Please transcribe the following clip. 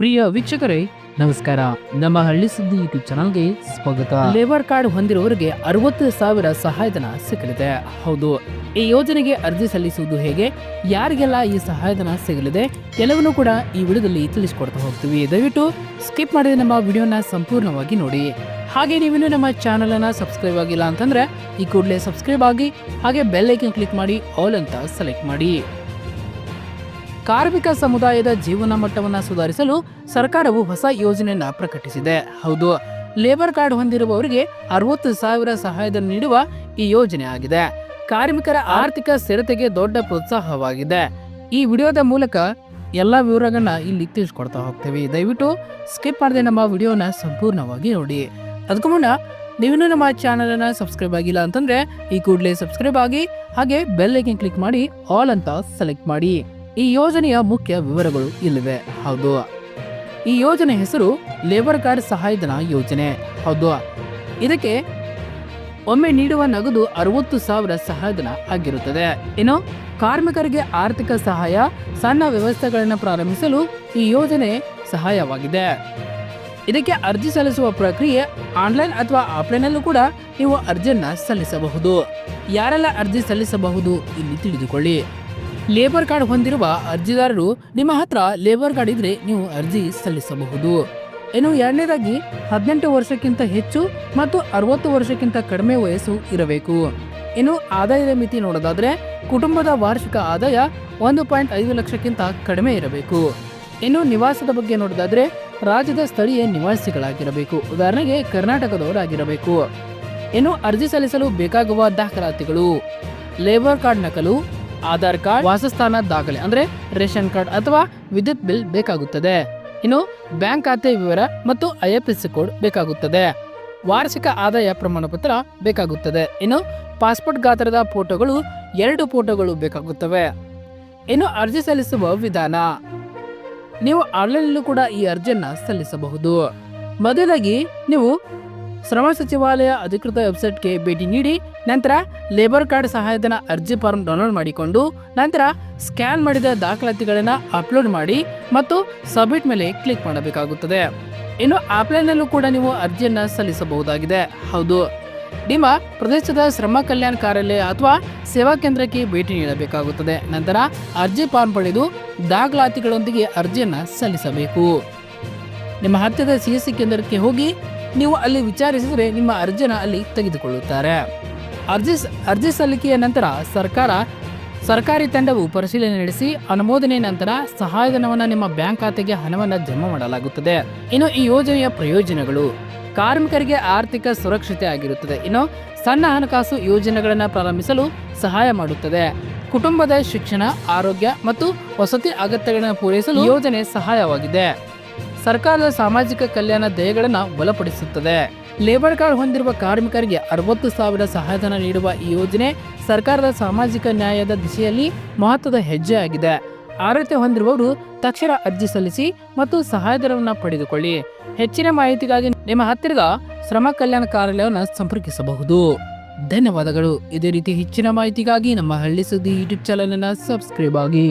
ಪ್ರಿಯ ವೀಕ್ಷಕರೇ, ನಮಸ್ಕಾರ. ನಮ್ಮ ಹಳ್ಳಿ ಸುದ್ದಿ ಯೂಟ್ಯೂಬ್ ಚಾನಲ್ಗೆ ಸ್ವಾಗತ. ಲೇಬರ್ ಕಾರ್ಡ್ ಹೊಂದಿರುವವರಿಗೆ ಅರವತ್ತು ಸಾವಿರ ಸಹಾಯಧನ ಸಿಗಲಿದೆ. ಹೌದು, ಈ ಯೋಜನೆಗೆ ಅರ್ಜಿ ಸಲ್ಲಿಸುವುದು ಹೇಗೆ? ಯಾರಿಗೆಲ್ಲ ಈ ಸಹಾಯಧನ ಸಿಗಲಿದೆ? ಎಲ್ಲವನ್ನೂ ಕೂಡ ಈ ವಿಡಿಯೋದಲ್ಲಿ ತಿಳಿಸಿಕೊಡ್ತಾ ಹೋಗ್ತೀವಿ. ದಯವಿಟ್ಟು ಸ್ಕಿಪ್ ಮಾಡಿದ ನಮ್ಮ ವಿಡಿಯೋನ ಸಂಪೂರ್ಣವಾಗಿ ನೋಡಿ. ಹಾಗೆ ನೀವೇನು ನಮ್ಮ ಚಾನಲ್ ಅನ್ನ ಸಬ್ಸ್ಕ್ರೈಬ್ ಆಗಿಲ್ಲ ಅಂತಂದ್ರೆ, ಈ ಕೂಡಲೇ ಸಬ್ಸ್ಕ್ರೈಬ್ ಆಗಿ, ಹಾಗೆ ಬೆಲ್ ಐಕನ್ ಕ್ಲಿಕ್ ಮಾಡಿ ಆಲ್ ಅಂತ ಸೆಲೆಕ್ಟ್ ಮಾಡಿ. ಕಾರ್ಮಿಕ ಸಮುದಾಯದ ಜೀವನ ಮಟ್ಟವನ್ನು ಸುಧಾರಿಸಲು ಸರ್ಕಾರವು ಹೊಸ ಯೋಜನೆಯನ್ನು ಪ್ರಕಟಿಸಿದೆ. ಹೌದು, ಲೇಬರ್ ಕಾರ್ಡ್ ಹೊಂದಿರುವವರಿಗೆ ಅರವತ್ತು ಸಾವಿರ ಸಹಾಯಧನ ನೀಡುವ ಈ ಯೋಜನೆ ಆಗಿದೆ. ಕಾರ್ಮಿಕರ ಆರ್ಥಿಕ ಸ್ಥಿರತೆಗೆ ದೊಡ್ಡ ಪ್ರೋತ್ಸಾಹವಾಗಿದೆ. ಈ ವಿಡಿಯೋದ ಮೂಲಕ ಎಲ್ಲ ವಿವರಗಳನ್ನ ಇಲ್ಲಿ ತಿಳಿಸ್ಕೊಡ್ತಾ ಹೋಗ್ತೇವೆ. ದಯವಿಟ್ಟು ಸ್ಕಿಪ್ ಮಾಡದೆ ನಮ್ಮ ವಿಡಿಯೋನ ಸಂಪೂರ್ಣವಾಗಿ ನೋಡಿ. ಅದಕ್ಕೂ ಮುನ್ನ ನೀವಿನ್ನೂ ನಮ್ಮ ಚಾನಲ್ ಅನ್ನ ಸಬ್ಸ್ಕ್ರೈಬ್ ಆಗಿಲ್ಲ ಅಂತಂದ್ರೆ ಈ ಕೂಡಲೇ ಸಬ್ಸ್ಕ್ರೈಬ್ ಆಗಿ ಹಾಗೆ ಬೆಲ್ ಐಕನ್ ಕ್ಲಿಕ್ ಮಾಡಿ ಆಲ್ ಅಂತ ಸೆಲೆಕ್ಟ್ ಮಾಡಿ. ಈ ಯೋಜನೆಯ ಮುಖ್ಯ ವಿವರಗಳು ಇಲ್ಲಿವೆ. ಹೌದು. ಈ ಯೋಜನೆ ಹೆಸರು ಲೇಬರ್ ಕಾರ್ಡ್ ಸಹಾಯಧನ ಯೋಜನೆ. ಹೌದು. ಇದಕ್ಕೆ ಒಮ್ಮೆ ನೀಡುವ ನಗದು ಅರವತ್ತು ಸಾವಿರ ಸಹಾಯಧನ ಆಗಿರುತ್ತದೆ. ಇನ್ನು ಕಾರ್ಮಿಕರಿಗೆ ಆರ್ಥಿಕ ಸಹಾಯ, ಸಣ್ಣ ವ್ಯವಸ್ಥೆಗಳನ್ನು ಪ್ರಾರಂಭಿಸಲು ಈ ಯೋಜನೆ ಸಹಾಯವಾಗಿದೆ. ಇದಕ್ಕೆ ಅರ್ಜಿ ಸಲ್ಲಿಸುವ ಪ್ರಕ್ರಿಯೆ ಆನ್ಲೈನ್ ಅಥವಾ ಆಫ್ಲೈನಲ್ಲೂ ಕೂಡ ನೀವು ಅರ್ಜಿಯನ್ನು ಸಲ್ಲಿಸಬಹುದು. ಯಾರೆಲ್ಲ ಅರ್ಜಿ ಸಲ್ಲಿಸಬಹುದು ಇಲ್ಲಿ ತಿಳಿದುಕೊಳ್ಳಿ. ಲೇಬರ್ ಕಾರ್ಡ್ ಹೊಂದಿರುವ ಅರ್ಜಿದಾರರು ನಿಮ್ಮ ಹತ್ರ ಲೇಬರ್ ಕಾರ್ಡ್ ಇದ್ರೆ ನೀವು ಅರ್ಜಿ ಸಲ್ಲಿಸಬಹುದು. ಇನ್ನು ಎರಡನೇದಾಗಿ, ಹದಿನೆಂಟು ವರ್ಷಕ್ಕಿಂತ ಹೆಚ್ಚು ಮತ್ತು ಅರವತ್ತು ವರ್ಷಕ್ಕಿಂತ ಕಡಿಮೆ ವಯಸ್ಸು ಇರಬೇಕು. ಇನ್ನು ಆದಾಯದ ಮಿತಿ ನೋಡೋದಾದ್ರೆ, ಕುಟುಂಬದ ವಾರ್ಷಿಕ ಆದಾಯ ಒಂದು ಪಾಯಿಂಟ್ ಐದು ಲಕ್ಷಕ್ಕಿಂತ ಕಡಿಮೆ ಇರಬೇಕು. ಇನ್ನು ನಿವಾಸದ ಬಗ್ಗೆ ನೋಡೋದಾದ್ರೆ, ರಾಜ್ಯದ ಸ್ಥಳೀಯ ನಿವಾಸಿಗಳಾಗಿರಬೇಕು. ಉದಾಹರಣೆಗೆ, ಕರ್ನಾಟಕದವರಾಗಿರಬೇಕು. ಇನ್ನು ಅರ್ಜಿ ಸಲ್ಲಿಸಲು ಬೇಕಾಗುವ ದಾಖಲಾತಿಗಳು. ಲೇಬರ್ ಕಾರ್ಡ್ ನಕಲು ಆಧಾರ್ ಕಾರ್ಡ್, ವಾಸಸ್ಥಾನ ದಾಖಲೆ, ಅಂದ್ರೆ ರೇಷನ್ ಕಾರ್ಡ್ ಅಥವಾ ವಿದ್ಯುತ್ ಬಿಲ್ ಬೇಕಾಗುತ್ತದೆ. ಇನ್ನು ಬ್ಯಾಂಕ್ ಖಾತೆ ವಿವರ ಮತ್ತು ಐಎಫ್ಎಸ್ಸಿ ಕೋಡ್ ಬೇಕಾಗುತ್ತದೆ. ವಾರ್ಷಿಕ ಆದಾಯ ಪ್ರಮಾಣ ಪತ್ರ ಬೇಕಾಗುತ್ತದೆ. ಇನ್ನು ಪಾಸ್ಪೋರ್ಟ್ ಗಾತ್ರದ ಫೋಟೋಗಳು, ಎರಡು ಫೋಟೋಗಳು ಬೇಕಾಗುತ್ತವೆ. ಇನ್ನು ಅರ್ಜಿ ಸಲ್ಲಿಸುವ ವಿಧಾನ. ನೀವು ಆನ್ಲೈನಲ್ಲೂ ಕೂಡ ಈ ಅರ್ಜಿಯನ್ನ ಸಲ್ಲಿಸಬಹುದು. ಮೊದಲಾಗಿ ನೀವು ಶ್ರಮ ಸಚಿವಾಲಯ ಅಧಿಕೃತ ವೆಬ್ಸೈಟ್ಗೆ ಭೇಟಿ ನೀಡಿ, ನಂತರ ಲೇಬರ್ ಕಾರ್ಡ್ ಸಹಾಯಧನ ಅರ್ಜಿ ಫಾರ್ಮ್ ಡೌನ್ಲೋಡ್ ಮಾಡಿಕೊಂಡು, ನಂತರ ಸ್ಕ್ಯಾನ್ ಮಾಡಿದ ದಾಖಲಾತಿಗಳನ್ನು ಅಪ್ಲೋಡ್ ಮಾಡಿ ಮತ್ತು ಸಬ್ಮಿಟ್ ಮೇಲೆ ಕ್ಲಿಕ್ ಮಾಡಬೇಕಾಗುತ್ತದೆ. ಇನ್ನು ಆಫ್ಲೈನ್ನಲ್ಲೂ ಕೂಡ ನೀವು ಅರ್ಜಿಯನ್ನು ಸಲ್ಲಿಸಬಹುದಾಗಿದೆ. ಹೌದು. ನಿಮ್ಮ ಪ್ರದೇಶದ ಶ್ರಮ ಕಲ್ಯಾಣ ಕಾರ್ಯಾಲಯ ಅಥವಾ ಸೇವಾ ಕೇಂದ್ರಕ್ಕೆ ಭೇಟಿ ನೀಡಬೇಕಾಗುತ್ತದೆ. ನಂತರ ಅರ್ಜಿ ಫಾರ್ಮ್ ಪಡೆದು ದಾಖಲಾತಿಗಳೊಂದಿಗೆ ಅರ್ಜಿಯನ್ನು ಸಲ್ಲಿಸಬೇಕು. ನಿಮ್ಮ ಹತ್ತಿರದ ಸಿ ಎಸ್ ಸಿ ಕೇಂದ್ರಕ್ಕೆ ಹೋಗಿ ನೀವು ಅಲ್ಲಿ ವಿಚಾರಿಸಿದರೆ ನಿಮ್ಮ ಅರ್ಜಿನ ಅಲ್ಲಿ ತೆಗೆದುಕೊಳ್ಳುತ್ತಾರೆ. ಅರ್ಜಿ ಅರ್ಜಿ ಸಲ್ಲಿಕೆಯ ನಂತರ ಸರ್ಕಾರ, ಸರ್ಕಾರಿ ತಂಡವು ಪರಿಶೀಲನೆ ನಡೆಸಿ ಅನುಮೋದನೆ ನಂತರ ಸಹಾಯಧನವನ್ನು ನಿಮ್ಮ ಬ್ಯಾಂಕ್ ಖಾತೆಗೆ ಹಣವನ್ನು ಜಮಾ ಮಾಡಲಾಗುತ್ತದೆ. ಇನ್ನು ಈ ಯೋಜನೆಯ ಪ್ರಯೋಜನಗಳು, ಕಾರ್ಮಿಕರಿಗೆ ಆರ್ಥಿಕ ಸುರಕ್ಷತೆ ಆಗಿರುತ್ತದೆ. ಇನ್ನು ಸಣ್ಣ ಹಣಕಾಸು ಯೋಜನೆಗಳನ್ನು ಪ್ರಾರಂಭಿಸಲು ಸಹಾಯ ಮಾಡುತ್ತದೆ. ಕುಟುಂಬದ ಶಿಕ್ಷಣ, ಆರೋಗ್ಯ ಮತ್ತು ವಸತಿ ಅಗತ್ಯಗಳನ್ನು ಪೂರೈಸಲು ಯೋಜನೆ ಸಹಾಯವಾಗಿದೆ. ಸರ್ಕಾರದ ಸಾಮಾಜಿಕ ಕಲ್ಯಾಣ ಧ್ಯೇಯಗಳನ್ನು ಬಲಪಡಿಸುತ್ತದೆ. ಲೇಬರ್ ಕಾರ್ಡ್ ಹೊಂದಿರುವ ಕಾರ್ಮಿಕರಿಗೆ ಅರವತ್ತು ಸಾವಿರ ಸಹಾಯಧನ ನೀಡುವ ಈ ಯೋಜನೆ ಸರ್ಕಾರದ ಸಾಮಾಜಿಕ ನ್ಯಾಯದ ದಿಶೆಯಲ್ಲಿ ಮಹತ್ವದ ಹೆಜ್ಜೆಯಾಗಿದೆ ಅರ್ಹತೆ ಹೊಂದಿರುವವರು ತಕ್ಷಣ ಅರ್ಜಿ ಸಲ್ಲಿಸಿ ಮತ್ತು ಸಹಾಯಧನವನ್ನು ಪಡೆದುಕೊಳ್ಳಿ. ಹೆಚ್ಚಿನ ಮಾಹಿತಿಗಾಗಿ ನಿಮ್ಮ ಹತ್ತಿರದ ಶ್ರಮ ಕಲ್ಯಾಣ ಕಾರ್ಯಾಲಯವನ್ನು ಸಂಪರ್ಕಿಸಬಹುದು. ಧನ್ಯವಾದಗಳು. ಇದೇ ರೀತಿ ಹೆಚ್ಚಿನ ಮಾಹಿತಿಗಾಗಿ ನಮ್ಮ ಹಳ್ಳಿ ಸುದ್ದಿ ಯೂಟ್ಯೂಬ್ ಚಾನಲ್ ಅನ್ನು ಸಬ್ಸ್ಕ್ರೈಬ್ ಆಗಿ.